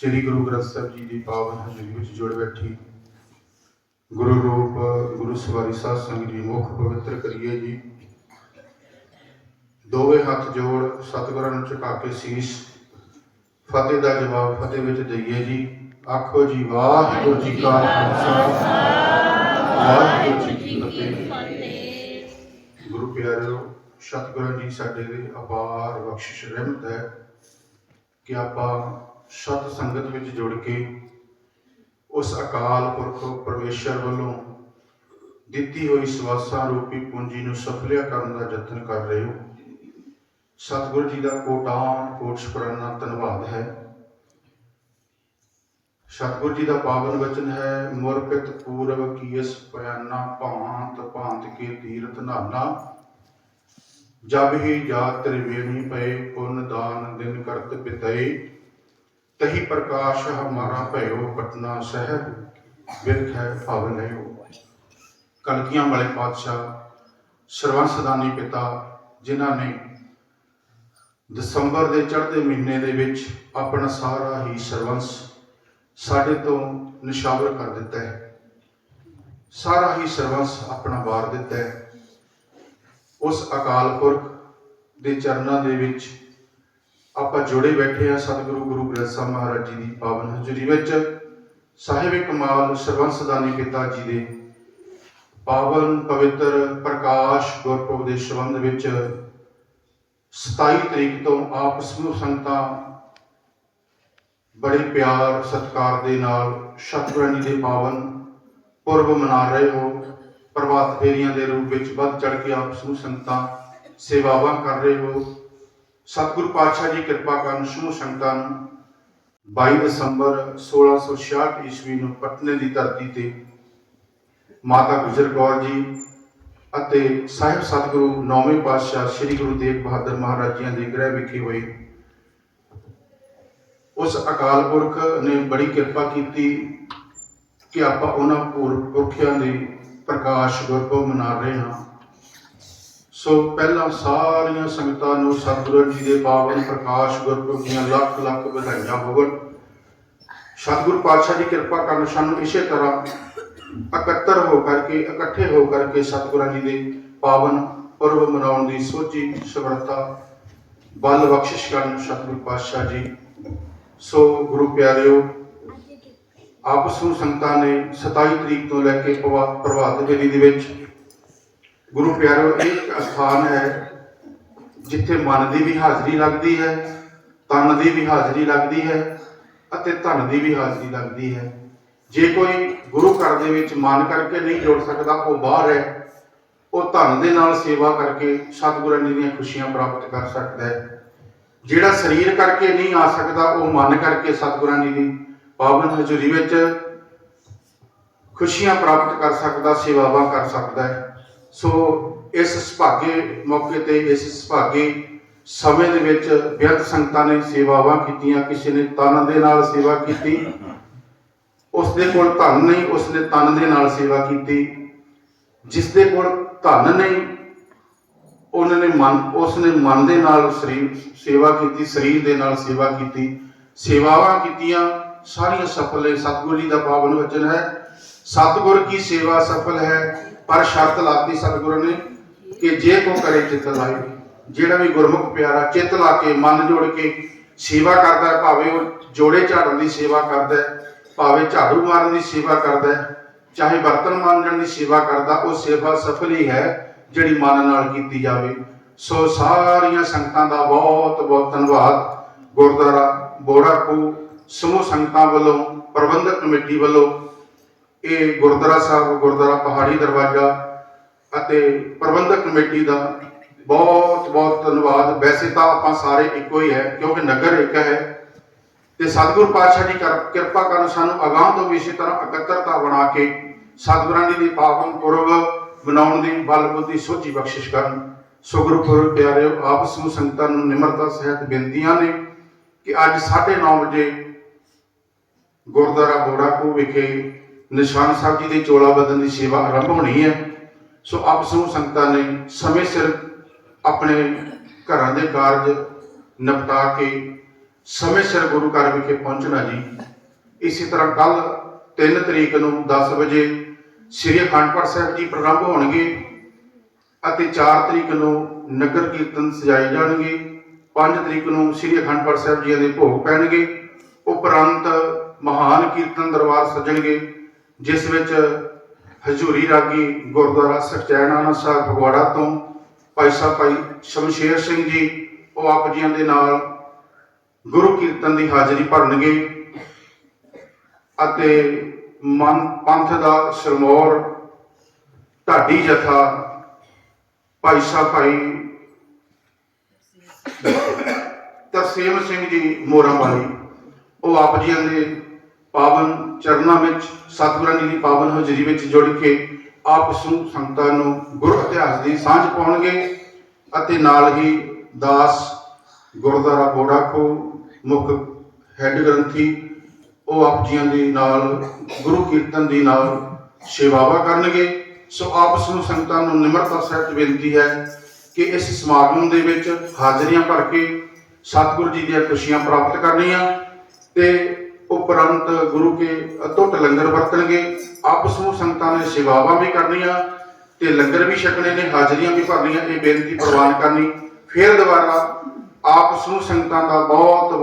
ਸ੍ਰੀ ਗੁਰੂ ਗ੍ਰੰਥ ਸਾਹਿਬ ਜੀ ਦੀ ਪਾਵਨ ਹਜ਼ੂਰੀ ਵਿੱਚ ਜੁੜ ਬੈਠੀ। ਗੁਰੂ ਰੂਪ, ਗੁਰੂ ਸਵਾਰੀ ਸਾਧ ਸੰਗਤ ਜੀ ਮੁਖ ਪਵਿੱਤਰ ਕਰੀਏ ਜੀ। ਦੋਵੇਂ ਹੱਥ ਜੋੜ ਸਤਿਗੁਰਾਂ ਨੂੰ ਝੁਕਾ ਕੇ ਸੀਸ ਫਤਿਹ ਦਾ ਜਵਾਬ ਫਤਿਹ ਵਿੱਚ ਦਈਏ ਜੀ। ਆਖੋ ਜੀ, ਵਾਹਿਗੁਰੂ ਜੀ ਕਾ ਖਾਲਸਾ। ਵਾਹਿਗੁਰੂ ਜੀ ਕੀ ਫਤਿਹ। ਗੁਰੂ ਪਿਆਰਿਓ, ਸਤਿਗੁਰਾਂ ਜੀ ਸਾਡੇ ਲਈ ਅਪਾਰ ਬਖਸ਼ਿਸ਼ ਰਹਿਮਤ ਹੈ ਕਿ ਆਪਾਂ ਸਤ ਸੰਗਤ ਵਿੱਚ ਜੁੜ ਕੇ ਉਸ ਅਕਾਲ ਪੁਰਖ ਪਰਮੇਸ਼ਰ ਵੱਲੋਂ ਦਿੱਤੀ ਹੋਈ ਸਵਾਸਾਂ ਰੂਪੀ ਪੂੰਜੀ ਨੂੰ ਸਫਲਿਆ ਕਰਨ ਦਾ ਯਤਨ ਕਰ ਰਹੇ ਹੋ। ਸਤਿਗੁਰੂ ਜੀ ਦਾ ਕੋਟਾਨ ਕੋਟ ਸ਼ੁਕਰਾਨਾ, ਧੰਨਵਾਦ ਹੈ। ਸਤਿਗੁਰੂ ਜੀ ਦਾ ਪਾਵਨ ਵਚਨ ਹੈ ਮੁਰਪਿਤ ਪੂਰਵ ਕੀਸ ਪਿਆਨਾ ਭਾਂਤ ਭਾਂਤ ਕੇ ਤੀਰਥ ਨਾਨਾ। ਜਬ ਹੀ ਜਾ ਤ੍ਰਿਵੇਣੀ ਪਏ, ਪੁੰਨ ਦਾਨ ਦਿਨ ਕਰਤ ਪਿਤਈ ਤਹੀ ਪ੍ਰਕਾਸ਼ ਹਮਾਰਾ ਭਇਓ, ਪਟਨਾ ਸ਼ਹਿਰ ਵਿਰਖ ਹੈ ਭਵਨ ਹੈ ਕਲਕੀਆਂ ਵਾਲੇ ਪਾਤਸ਼ਾਹ ਸਰਵੰਸਦਾਨੀ ਪਿਤਾ, ਜਿਨ੍ਹਾਂ ਨੇ ਦਸੰਬਰ ਦੇ ਚੜ੍ਹਦੇ ਮਹੀਨੇ ਦੇ ਵਿੱਚ ਆਪਣਾ ਸਾਰਾ ਹੀ ਸਰਵੰਸ ਸਾਡੇ ਤੋਂ ਨਿਸ਼ਾਵਰ ਕਰ ਦਿੱਤਾ ਹੈ। ਸਾਰਾ ਹੀ ਸਰਵੰਸ ਆਪਣਾ ਵਾਰ ਦਿੱਤਾ ਹੈ। ਉਸ ਅਕਾਲ ਪੁਰਖ ਦੇ ਚਰਨਾਂ ਦੇ ਵਿੱਚ ਆਪਾਂ ਜੁੜੇ ਬੈਠੇ ਆ ਸਤਿਗੁਰੂ ਗੁਰੂ ਗ੍ਰੰਥ ਸਾਹਿਬ ਮਹਾਰਾਜ ਜੀ ਦੀ ਪਾਵਨ ਹਜ਼ੂਰੀ ਵਿੱਚ। ਸਾਹਿਬ ਕਮਾਲ ਸਰਵੰਸਦਾਨੀ ਪਿਤਾ ਜੀ ਦੇ ਪਾਵਨ ਪਵਿੱਤਰ ਪ੍ਰਕਾਸ਼ ਗੁਰਪੁਰਬ ਦੇ ਸੰਬੰਧ ਵਿੱਚ 27 ਤਰੀਕ ਤੋਂ ਆਪ ਸਮੂਹ ਸੰਗਤਾਂ ਬੜੇ ਪਿਆਰ, ਸਤਿਕਾਰ ਦੇ ਨਾਲ ਸਤਿਗੁਰਾਂ ਦੇ ਪਾਵਨ ਪੁਰਬ ਮਨਾ ਰਹੇ ਹੋ। ਪ੍ਰਭਾਤ ਫੇਰੀਆਂ ਦੇ ਰੂਪ ਵਿੱਚ ਵੱਧ ਚੜ ਕੇ ਆਪ ਸਮੂਹ ਸੰਗਤਾਂ ਸੇਵਾਵਾਂ ਕਰ ਰਹੇ ਹੋ। ਸਤਿਗੁਰੂ ਪਾਤਸ਼ਾਹ ਜੀ ਕਿਰਪਾ ਕਰਨ ਸਮੂਹ ਸੰਗਤਾਂ ਨੂੰ 22 ਦਸੰਬਰ 1666 ਈਸਵੀ ਨੂੰ ਪਟਨੇ ਦੀ ਧਰਤੀ ਤੇ ਮਾਤਾ ਗੁਜਰ ਕੌਰ ਜੀ ਅਤੇ ਸਾਹਿਬ ਸਤਿਗੁਰੂ ਨੌਵੇਂ ਪਾਤਸ਼ਾਹ ਸ੍ਰੀ ਗੁਰੂ ਤੇਗ ਬਹਾਦਰ ਮਹਾਰਾਜ ਜੀ ਦੇ ਗ੍ਰਹਿ ਵਿਖੇ ਹੋਏ ਉਸ ਅਕਾਲ ਪੁਰਖ ਨੇ ਬੜੀ ਕਿਰਪਾ ਕੀਤੀ ਕਿ ਆਪਾਂ ਉਹਨਾਂ ਪੁਰ- ਪੁਰਖਿਆਂ ਦੇ ਪ੍ਰਕਾਸ਼ ਗੁਰਪੁਰਬ ਮਨਾ ਰਹੇ ਹਾਂ। ਸੋ ਪਹਿਲਾਂ ਸਾਰੀਆਂ ਸੰਗਤਾਂ ਨੂੰ ਸਤਿਗੁਰੂ ਜੀ ਦੇ ਪਾਵਨ ਪ੍ਰਕਾਸ਼ ਗੁਰਪੁਰਬ ਦੀਆਂ ਲੱਖ ਲੱਖ ਵਧਾਈਆਂ ਹੋਵਣ। ਸਤਿਗੁਰੂ ਪਾਤਸ਼ਾਹ ਦੀ ਕਿਰਪਾ ਕਰਨ ਸਾਨੂੰ ਇਸੇ ਤਰ੍ਹਾਂ ਇਕੱਤਰ ਹੋ ਕਰਕੇ, ਇਕੱਠੇ ਹੋ ਕਰਕੇ ਸਤਿਗੁਰਾਂ ਜੀ ਦੇ ਪਾਵਨ ਪੁਰਬ ਮਨਾਉਣ ਦੀ ਸੋਚੀ ਸਮਰੱਥਾ, ਬਲ ਬਖਸ਼ਿਸ਼ ਕਰਨ ਸਤਿਗੁਰੂ ਪਾਤਸ਼ਾਹ ਜੀ। ਸੋ ਗੁਰੂ ਪਿਆਰਿਓ ਆਪਸ ਨੂੰ ਸੰਗਤਾਂ ਨੇ 27 ਤਰੀਕ ਤੋਂ ਲੈ ਕੇ ਪ੍ਰਭਾ- ਪ੍ਰਭਾਤ ਫੇਰੀ ਦੇ ਵਿੱਚ ਗੁਰੂ ਪਿਆਰਿਓ ਇਹ ਇੱਕ ਅਸਥਾਨ ਹੈ ਜਿੱਥੇ ਮਨ ਦੀ ਵੀ ਹਾਜ਼ਰੀ ਲੱਗਦੀ ਹੈ, ਤਨ ਦੀ ਵੀ ਹਾਜ਼ਰੀ ਲੱਗਦੀ ਹੈ ਅਤੇ ਧਨ ਦੀ ਵੀ ਹਾਜ਼ਰੀ ਲੱਗਦੀ ਹੈ। ਜੇ ਕੋਈ ਗੁਰੂ ਘਰ ਦੇ ਵਿੱਚ ਮਨ ਕਰਕੇ ਨਹੀਂ ਜੁੜ ਸਕਦਾ, ਉਹ ਬਾਹਰ ਹੈ, ਉਹ ਧਨ ਦੇ ਨਾਲ ਸੇਵਾ ਕਰਕੇ ਸਤਿਗੁਰਾਂ ਜੀ ਦੀਆਂ ਖੁਸ਼ੀਆਂ ਪ੍ਰਾਪਤ ਕਰ ਸਕਦਾ ਹੈ। ਜਿਹੜਾ ਸਰੀਰ ਕਰਕੇ ਨਹੀਂ ਆ ਸਕਦਾ, ਉਹ ਮਨ ਕਰਕੇ ਸਤਿਗੁਰਾਂ ਜੀ ਦੀ ਪਾਵਨ ਹਜ਼ੂਰੀ ਵਿੱਚ ਖੁਸ਼ੀਆਂ ਪ੍ਰਾਪਤ ਕਰ ਸਕਦਾ, ਸੇਵਾਵਾਂ ਕਰ ਸਕਦਾ ਹੈ। ਸੋ ਇਸ ਸੁਭਾਗੇ ਮੌਕੇ ਤੇ, ਇਸ ਸੁਭਾਗੇ ਸਮੇਂ ਦੇ ਵਿੱਚ ਬਿਰਧ ਸੰਗਤਾਂ ਨੇ ਸੇਵਾਵਾਂ ਕੀਤੀਆਂ, ਕਿਸੇ ਨੇ ਤਨ ਦੇ ਨਾਲ ਸੇਵਾ ਕੀਤੀ ਉਸ ਦੇ ਕੋਲ ਧਨ ਨਹੀਂ ਉਸ ਨੇ ਤਨ ਦੇ ਨਾਲ ਸੇਵਾ ਕੀਤੀ। ਜਿਸ ਦੇ ਕੋਲ ਧਨ ਨਹੀਂ, ਉਹਨਾਂ ਨੇ ਮਨ ਉਸ ਨੇ ਮਨ ਦੇ ਨਾਲ ਸਰੀਰ, ਸੇਵਾ ਕੀਤੀ, ਸਰੀਰ ਦੇ ਨਾਲ ਸੇਵਾ ਕੀਤੀ। ਸੇਵਾਵਾਂ ਕੀਤੀਆਂ, ਸਾਰੀਆਂ ਸਫਲ ਹੈ ਸਤਿਗੁਰੂ ਜੀ ਦਾ ਪਾਵਨ ਵਚਨ ਹੈ, ਸਤਿਗੁਰ ਕੀ ਸੇਵਾ ਸਫਲ ਹੈ ਪਰ ਸ਼ਰਤ ਲਾਤੀ ਸਤਿਗੁਰੂ ਨੇ ਕਿ ਜੇ ਕੋ ਕਰੇ ਚਿਤ ਲਾਈ ਜਿਹੜਾ ਵੀ ਗੁਰਮੁਖ ਪਿਆਰਾ ਚਿੱਤ ਲਾ ਕੇ ਮਨ ਜੋੜ ਕੇ ਸੇਵਾ ਕਰਦਾ ਹੈ, ਭਾਵੇਂ ਉਹ ਜੋੜੇ ਝਾੜਨ ਦੀ ਸੇਵਾ ਕਰਦਾ ਹੈ, ਭਾਵੇਂ ਝਾੜੂ ਮਾਰਨ ਦੀ ਸੇਵਾ ਕਰਦਾ ਹੈ, ਚਾਹੇ ਬਰਤਨ ਮਾਂਜਣ ਦੀ ਸੇਵਾ ਕਰਦਾ ਉਹ ਸੇਵਾ ਸਫਲ ਹੀ ਹੈ ਜਿਹੜੀ ਮਨ ਨਾਲ ਕੀਤੀ ਜਾਵੇ। ਸੋ ਸਾਰੀਆਂ ਸੰਗਤਾਂ ਦਾ ਬਹੁਤ ਬਹੁਤ ਧੰਨਵਾਦ। ਗੁਰਦੁਆਰਾ ਬੋੜਾਪੂ ਸਮੂਹ ਸੰਗਤਾਂ ਵੱਲੋਂ ਪ੍ਰਬੰਧਕ ਕਮੇਟੀ ਵੱਲੋਂ ਇਹ ਗੁਰਦੁਆਰਾ ਸਾਹਿਬ, ਗੁਰਦੁਆਰਾ ਪਹਾੜੀ ਦਰਵਾਜ਼ਾ ਅਤੇ ਪ੍ਰਬੰਧਕ ਕਮੇਟੀ ਦਾ ਬਹੁਤ ਬਹੁਤ ਧੰਨਵਾਦ। ਵੈਸੇ ਤਾਂ ਆਪਾਂ ਸਾਰੇ ਇੱਕੋ ਹੀ ਹੈ, ਕਿਉਂਕਿ ਨਗਰ ਇੱਕ ਹੈ ਤੇ ਸਤਿਗੁਰ ਪਾਤਸ਼ਾਹ ਜੀ ਕਿਰਪਾ ਕਰਨ ਸਾਨੂੰ ਅਗਾਂਹ ਤੋਂ ਵੀ ਇਸੇ ਤਰ੍ਹਾਂ ਇਕੱਤਰਤਾ ਬਣਾ ਕੇ ਸਤਿਗੁਰਾਂ ਜੀ ਦੀ ਪਾਵਨ ਪੁਰਬ ਬਣਾਉਣ ਦੀ ਬਲ ਬੁੱਧੀ ਸੋਝੀ ਬਖਸ਼ਿਸ਼ ਕਰਨ। ਸੋ ਗੁਰੂ ਪਿਆਰਿਓ, ਆਪਸ ਨੂੰ ਸੰਗਤਾਂ ਨੂੰ ਨਿਮਰਤਾ, ਸਹਿਤ ਬੇਨਤੀਆਂ ਨੇ ਕਿ ਅੱਜ 9:30 ਵਜੇ ਗੁਰਦੁਆਰਾ ਬੋੜਾਪੂ ਵਿਖੇ ਨਿਸ਼ਾਨ ਸਾਹਿਬ ਜੀ ਦੇ ਚੋਲਾ ਬਦਨ ਦੀ ਸੇਵਾ ਆਰੰਭ ਹੋਣੀ ਹੈ। ਸੋ ਆਪ ਸਮੂਹ ਸੰਗਤਾਂ ਨੇ ਸਮੇਂ ਸਿਰ ਆਪਣੇ ਘਰਾਂ ਦੇ ਕਾਰਜ ਨਿਪਟਾ ਕੇ ਸਮੇਂ ਸਿਰ ਗੁਰੂ ਘਰ ਵਿਖੇ ਪਹੁੰਚਣਾ ਜੀ। ਇਸੇ ਤਰ੍ਹਾਂ ਕੱਲ 3 ਤਰੀਕ ਨੂੰ 10 ਵਜੇ ਸ੍ਰੀ ਅਖੰਡ ਪਾਠ ਸਾਹਿਬ ਜੀ ਪ੍ਰਾਰੰਭ ਹੋਣਗੇ ਅਤੇ 4 ਤਰੀਕ ਨੂੰ ਨਗਰ ਕੀਰਤਨ ਸਜਾਏ ਜਾਣਗੇ। 5 ਤਰੀਕ ਨੂੰ ਸ੍ਰੀ ਅਖੰਡ ਪਾਠ ਸਾਹਿਬ ਜੀ ਦੇ ਭੋਗ ਪੈਣਗੇ। ਉਪਰੰਤ ਮਹਾਨ ਕੀਰਤਨ ਦਰਬਾਰ ਸੱਜਣਗੇ। ਜਿਸ ਵਿੱਚ ਹਜ਼ੂਰੀ ਰਾਗੀ ਗੁਰਦੁਆਰਾ ਸਚੈਨਾਨਾ ਸਾਹਿਬ ਫਗਵਾੜਾ ਤੋਂ ਭਾਈ ਸਾਹਿਬ ਭਾਈ ਸ਼ਮਸ਼ੇਰ ਸਿੰਘ ਜੀ, ਉਹ ਆਪ ਜੀਆਂ ਦੇ ਨਾਲ ਗੁਰੂ ਕੀਰਤਨ ਦੀ ਹਾਜ਼ਰੀ ਭਰਨਗੇ ਅਤੇ ਮਨ ਪੰਥ ਦਾ ਸਰਮੌਰ ਢਾਡੀ ਜਥਾ ਭਾਈ ਸਾਹਿਬ ਭਾਈ ਤਰਸੇਮ ਸਿੰਘ ਜੀ ਮੋਰਾਂ ਵਾਲੀ ਉਹ ਆਪ ਜੀਆਂ ਦੇ ਪਾਵਨ ਚਰਨਾਂ ਵਿੱਚ ਸਤਿਗੁਰਾਂ ਜੀ ਦੀ ਪਾਵਨ ਹਾਜ਼ਰੀ ਵਿੱਚ ਜੁੜ ਕੇ ਆਪ ਸਮੂਹ ਸੰਗਤਾਂ ਨੂੰ ਗੁਰ ਇਤਿਹਾਸ ਦੀ ਸਾਂਝ ਪਾਉਣਗੇ ਅਤੇ ਨਾਲ ਹੀ ਦਾਸ ਗੁਰਦੁਆਰਾ ਬੋੜਾਖੋ ਮੁੱਖ ਹੈੱਡ ਗ੍ਰੰਥੀ ਉਹ ਆਪ ਜੀਆਂ ਦੇ ਨਾਲ, ਗੁਰੂ ਕੀਰਤਨ ਦੀ ਨਾਲ ਸੇਵਾਵਾ ਕਰਨਗੇ। ਸੋ ਆਪ ਸਮੂਹ ਸੰਗਤਾਂ ਨੂੰ ਨਿਮਰਤਾ ਸਹਿਤ ਬੇਨਤੀ ਹੈ ਕਿ ਇਸ ਸਮਾਗਮ ਦੇ ਵਿੱਚ ਹਾਜ਼ਰੀਆਂ ਭਰ ਕੇ ਸਤਿਗੁਰੂ ਜੀ ਦੀਆਂ ਖੁਸ਼ੀਆਂ ਪ੍ਰਾਪਤ ਕਰਨੀਆਂ ਤੇ ਉਪਰੰਤ ਗੁਰੂ ਕੇ ਅਤੁੱਟ ਲੰਗਰ ਵਰਤਣਗੇ, ਆਪਸ ਨੂੰ ਸੰਗਤਾਂ ਨੇ ਸੇਵਾਵਾਂ ਵੀ ਕਰਨੀਆਂ ਤੇ ਲੰਗਰ ਵੀ ਛਕਣੇ ਨੇ, ਹਾਜ਼ਰੀਆਂ ਵੀ ਭਰਨੀਆਂ, ਇਹ ਬੇਨਤੀ ਪ੍ਰਵਾਨ ਕਰਨੀ। ਫਿਰ ਦੁਬਾਰਾ ਆਪਸ ਨੂੰ ਸੰਗਤਾਂ ਦਾ ਬਹੁਤ ਬਹੁਤ